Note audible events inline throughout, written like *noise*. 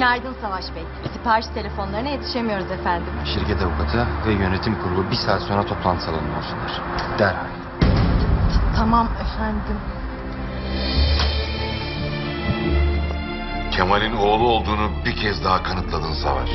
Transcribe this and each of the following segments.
Günaydın Savaş Bey. Sipariş telefonlarına yetişemiyoruz efendim. Şirket avukatı ve yönetim kurulu bir saat sonra toplantı salonuna olsunlar. Derhal. Tamam efendim. Kemal'in oğlu olduğunu bir kez daha kanıtladın Savaş.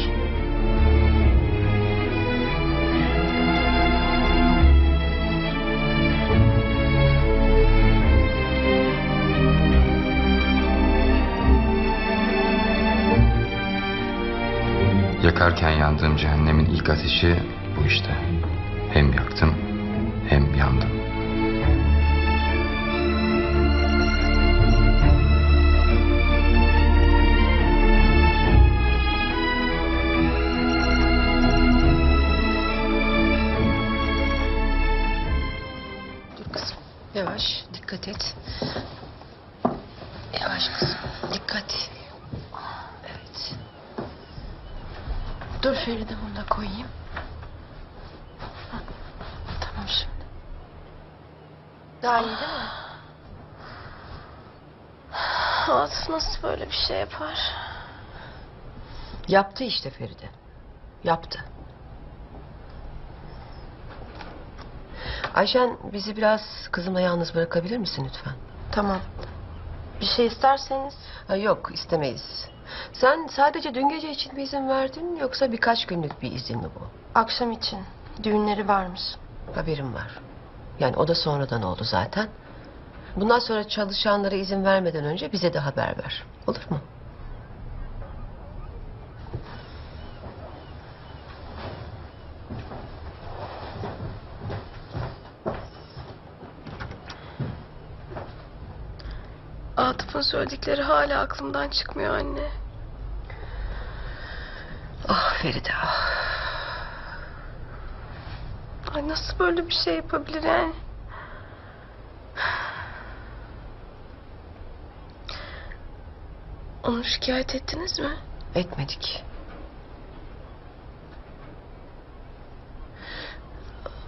Yakarken yandığım cehennemin ilk ateşi bu işte. Hem yaktım hem yandım. Dur kızım. Yavaş. Dikkat et. Yavaş kızım. Dikkat. Evet. Dur Feride bunu da koyayım. Hah, Tamam şimdi. Daha iyi değil mi? Atıf nasıl böyle bir şey yapar? Yaptı işte Feride. Yaptı. Ayşen bizi biraz kızımla yalnız bırakabilir misin lütfen? Tamam. Bir şey isterseniz Ha, yok istemeyiz. Sen sadece dün gece için mi izin verdin yoksa birkaç günlük bir izin mi bu? akşam için düğünleri varmış. Haberim var. Yani o da sonradan oldu zaten. Bundan sonra çalışanlara izin vermeden önce bize de haber ver. Olur mu? Atıf'ın söyledikleri hala aklımdan çıkmıyor anne. Ah Feride ah. Ay nasıl böyle bir şey yapabilir yani? Onu şikayet ettiniz mi? Etmedik.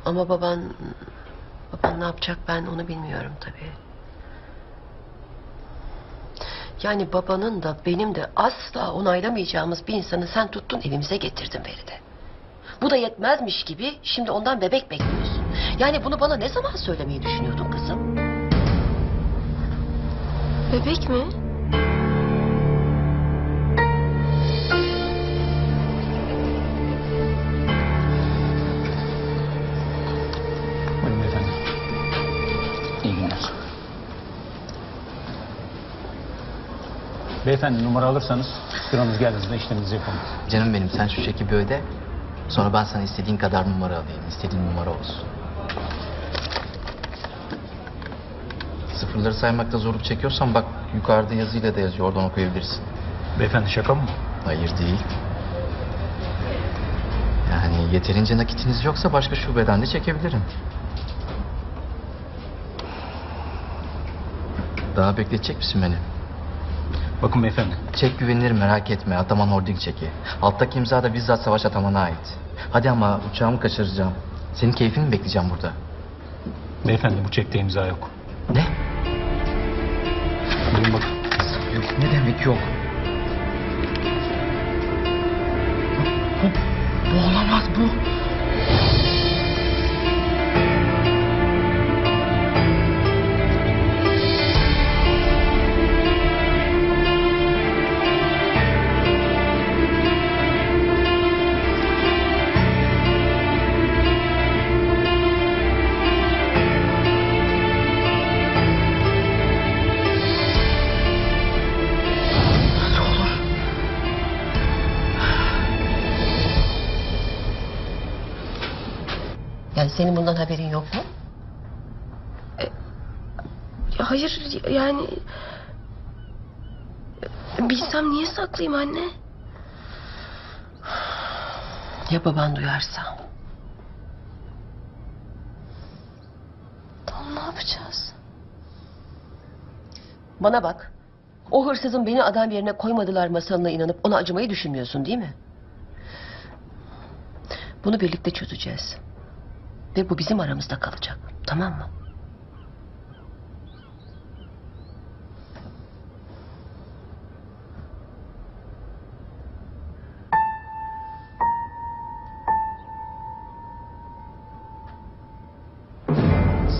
Ama baban... Baban ne yapacak ben onu bilmiyorum tabii. Yani babanın da benim de asla onaylamayacağımız bir insanı sen tuttun evimize getirdin Feride. Bu da yetmezmiş gibi şimdi ondan bebek bekliyorsun. Yani bunu bana ne zaman söylemeyi düşünüyordun kızım? Bebek mi? Beyefendi numara alırsanız sıranız geldiğinizde işleminizi yapalım. Canım benim sen şu çeki bir öde. Sonra ben sana istediğin kadar numara alayım. İstediğin numara olsun. Sıfırları saymakta zorluk çekiyorsan bak yukarıda yazıyla da yazıyor. Oradan okuyabilirsin. Beyefendi şaka mı? Hayır değil. Yani yeterince nakitiniz yoksa başka şubeden de çekebilirim. Daha bekletecek misin beni? Bakın beyefendi. Çek güvenilir merak etme. Ataman Holding çeki. Alttaki imza da bizzat Savaş Ataman'a ait. Hadi ama uçağımı kaçıracağım. Senin keyfini mi bekleyeceğim burada? Beyefendi bu çekte imza yok. Ne? Buyurun bakın. Yok. Ne demek yok? Senin bundan haberin yok mu? Ya Hayır yani... Bilsem niye saklayayım anne? Ya baban duyarsa? Tamam ne yapacağız? Bana bak. O hırsızın beni adam yerine koymadılar masalına inanıp ona acımayı düşünmüyorsun değil mi? Bunu birlikte çözeceğiz. Ve bu bizim aramızda kalacak. Tamam mı?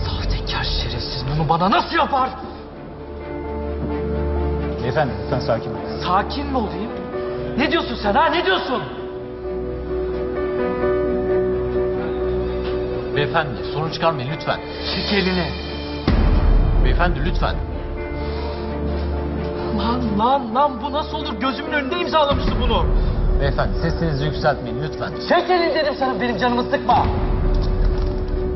Sahtekar şerefsiz bunu bana nasıl yapar? Efendim lütfen sakin olun. Sakin mi olayım? Ne diyorsun sen ha? Ne diyorsun? Beyefendi sorun çıkarmayın lütfen. Çek elini. Beyefendi lütfen. Lan lan lan bu nasıl olur? Gözümün önünde imzalamıştı bunu. Beyefendi sesinizi yükseltmeyin lütfen. Çek elini dedim sana benim canımı sıkma.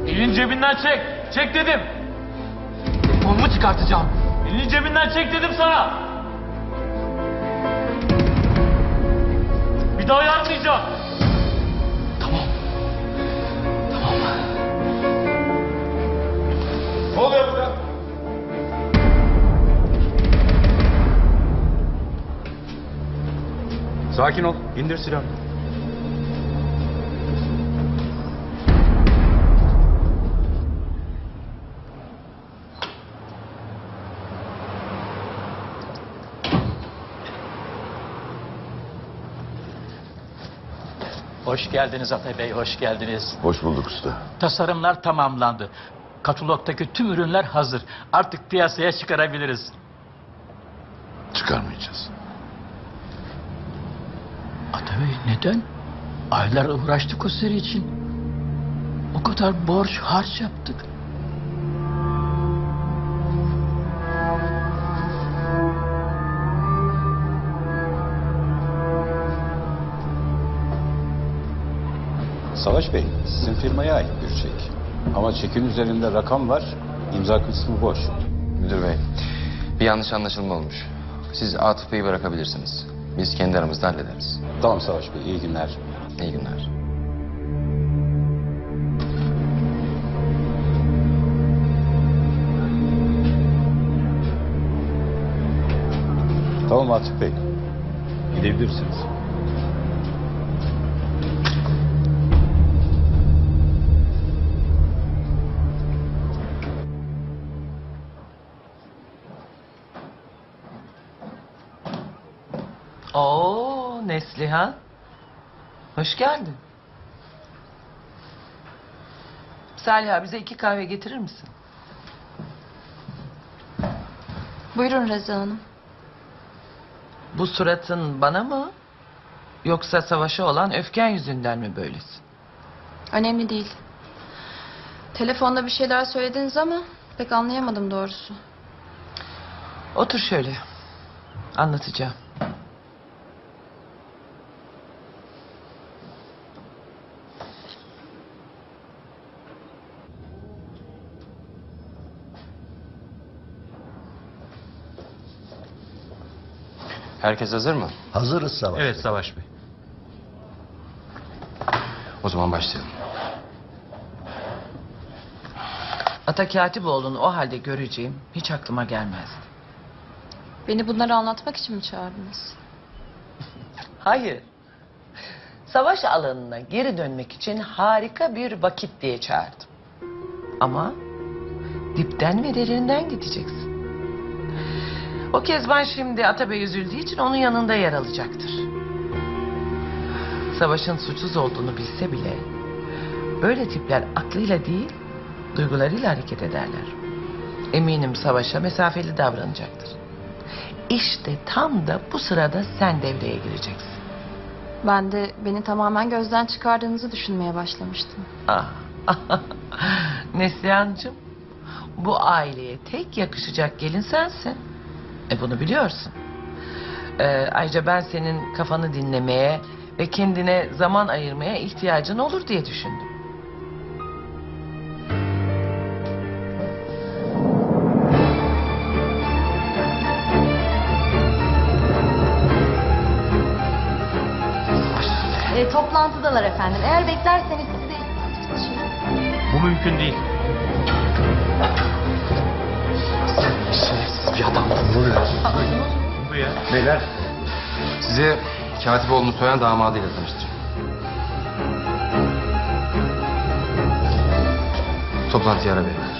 Elini cebinden çek. Çek dedim. Telefonumu çıkartacağım. Elini cebinden çek dedim sana. Bir daha yapmayacağım. Sakin ol. İndir silahını. Hoş geldiniz Ata Bey, hoş geldiniz. Hoş bulduk usta. Tasarımlar tamamlandı. Katalogdaki tüm ürünler hazır. Artık piyasaya çıkarabiliriz. Çıkarmayacağız. Ata Bey neden? Aylar uğraştık o seri için. O kadar borç harç yaptık. Savaş Bey, sizin firmaya ait bir çek. Ama çekin üzerinde rakam var, imza kısmı boş. Müdür bey, bir yanlış anlaşılma olmuş. Siz Atıf Bey'i bırakabilirsiniz. Biz kendi aramızda hallederiz. Tamam Savaş Bey, iyi günler. İyi günler. Tamam Atıf Bey, gidebilirsiniz. Neslihan. Hoş geldin. Salih bize iki kahve getirir misin? Buyurun Rezan Hanım. Bu suratın bana mı? Yoksa savaşa olan öfken yüzünden mi böylesin? Önemli değil. Telefonda bir şeyler söylediniz ama pek anlayamadım doğrusu. Otur şöyle. Anlatacağım. Herkes hazır mı? Hazırız Savaş. Evet Savaş Bey. O zaman başlayalım. Ata Katipoğlu'nu o halde göreceğim hiç aklıma gelmezdi. Beni bunları anlatmak için mi çağırdınız? *laughs* Hayır. Savaş alanına geri dönmek için harika bir vakit diye çağırdım. Ama dipten ve derinden gideceksin. O Kezban şimdi Atabey üzüldüğü için onun yanında yer alacaktır. Savaşın suçsuz olduğunu bilse bile böyle tipler aklıyla değil duygularıyla hareket ederler. Eminim Savaş'a mesafeli davranacaktır. İşte tam da bu sırada sen devreye gireceksin. Ben de beni tamamen gözden çıkardığınızı düşünmeye başlamıştım. Ah. *laughs* Neslihan'cığım bu aileye tek yakışacak gelin sensin. E bunu biliyorsun. Ee, ayrıca ben senin kafanı dinlemeye ve kendine zaman ayırmaya ihtiyacın olur diye düşündüm. E, toplantıdalar efendim. Eğer beklerseniz size... Bu mümkün değil. Adam. Ne oluyor? Bu ya. Beyler, size Katipoğlu'nu soyan damadıyla tanıştırayım. Toplantıya ara verin.